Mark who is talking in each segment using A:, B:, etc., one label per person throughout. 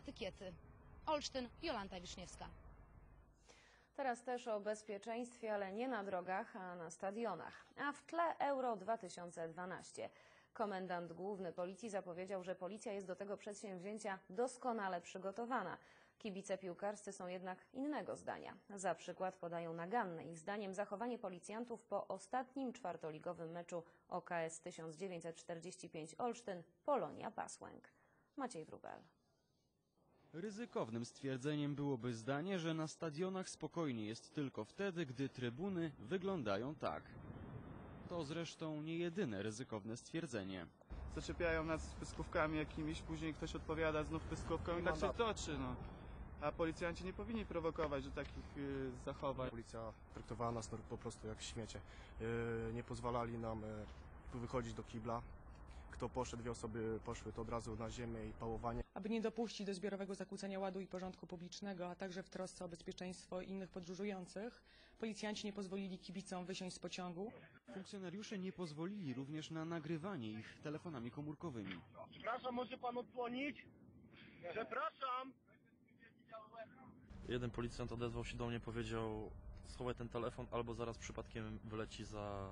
A: etykiety. Olsztyn, Jolanta Wiszniewska.
B: Teraz też o bezpieczeństwie, ale nie na drogach, a na stadionach. A w tle Euro 2012. Komendant główny policji zapowiedział, że policja jest do tego przedsięwzięcia doskonale przygotowana. Kibice piłkarscy są jednak innego zdania. Za przykład podają naganne ich zdaniem zachowanie policjantów po ostatnim czwartoligowym meczu OKS 1945 Olsztyn Polonia Pasłęk. Maciej Wrubel.
C: Ryzykownym stwierdzeniem byłoby zdanie, że na stadionach spokojnie jest tylko wtedy, gdy trybuny wyglądają tak. To zresztą nie jedyne ryzykowne stwierdzenie.
D: zaczepiają nas pyskówkami jakimiś, później ktoś odpowiada znów pyskówką i tak się toczy, no. A policjanci nie powinni prowokować do takich y, zachowań.
E: Policja traktowała nas po prostu jak śmiecie. Yy, Nie pozwalali nam yy, wychodzić do kibla. Kto poszedł, dwie osoby poszły, to od razu na ziemię i pałowanie.
F: aby nie dopuścić do zbiorowego zakłócenia ładu i porządku publicznego, a także w trosce o bezpieczeństwo innych podróżujących, policjanci nie pozwolili kibicom wysiąść z pociągu.
C: Funkcjonariusze nie pozwolili również na nagrywanie ich telefonami komórkowymi.
G: Przepraszam, może pan odsłonić? Przepraszam!
H: Jeden policjant odezwał się do mnie, powiedział schowaj ten telefon albo zaraz przypadkiem wyleci za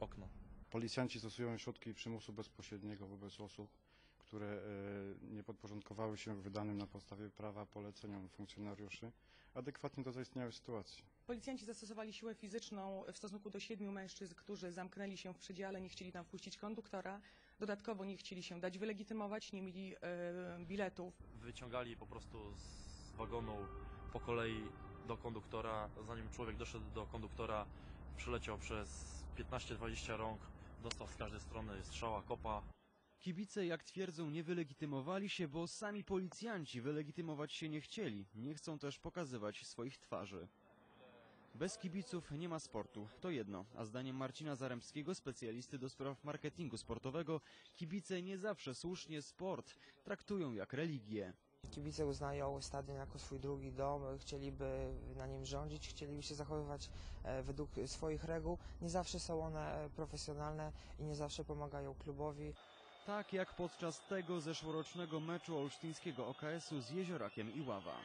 H: okno.
I: Policjanci stosują środki przymusu bezpośredniego wobec osób, które e, nie podporządkowały się wydanym na podstawie prawa poleceniom funkcjonariuszy, adekwatnie do zaistniałej sytuacji.
F: Policjanci zastosowali siłę fizyczną w stosunku do siedmiu mężczyzn, którzy zamknęli się w przedziale, nie chcieli tam wpuścić konduktora. Dodatkowo nie chcieli się dać wylegitymować, nie mieli e, biletów.
H: Wyciągali po prostu z wagonu po kolei do konduktora. Zanim człowiek doszedł do konduktora, przeleciał przez 15-20 rąk, dostał z każdej strony strzała, kopa.
C: Kibice, jak twierdzą, nie wylegitymowali się, bo sami policjanci wylegitymować się nie chcieli. Nie chcą też pokazywać swoich twarzy. Bez kibiców nie ma sportu, to jedno, a zdaniem Marcina Zaremskiego, specjalisty do spraw marketingu sportowego, kibice nie zawsze słusznie sport traktują jak religię.
J: Kibice uznają stadion jako swój drugi dom, chcieliby na nim rządzić, chcieliby się zachowywać e, według swoich reguł. Nie zawsze są one profesjonalne i nie zawsze pomagają klubowi.
C: Tak jak podczas tego zeszłorocznego meczu olsztyńskiego OKS-u z Jeziorakiem i Ława.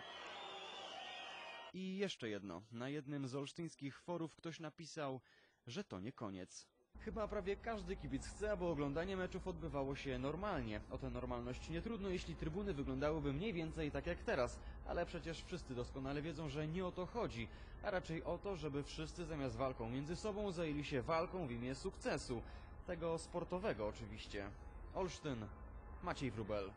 C: I jeszcze jedno. Na jednym z olsztyńskich forów ktoś napisał, że to nie koniec. Chyba prawie każdy kibic chce, aby oglądanie meczów odbywało się normalnie. O tę normalność nie trudno, jeśli trybuny wyglądałyby mniej więcej tak jak teraz. Ale przecież wszyscy doskonale wiedzą, że nie o to chodzi, a raczej o to, żeby wszyscy zamiast walką między sobą zajęli się walką w imię sukcesu. Tego sportowego oczywiście. Olsztyn, Maciej Wrubel.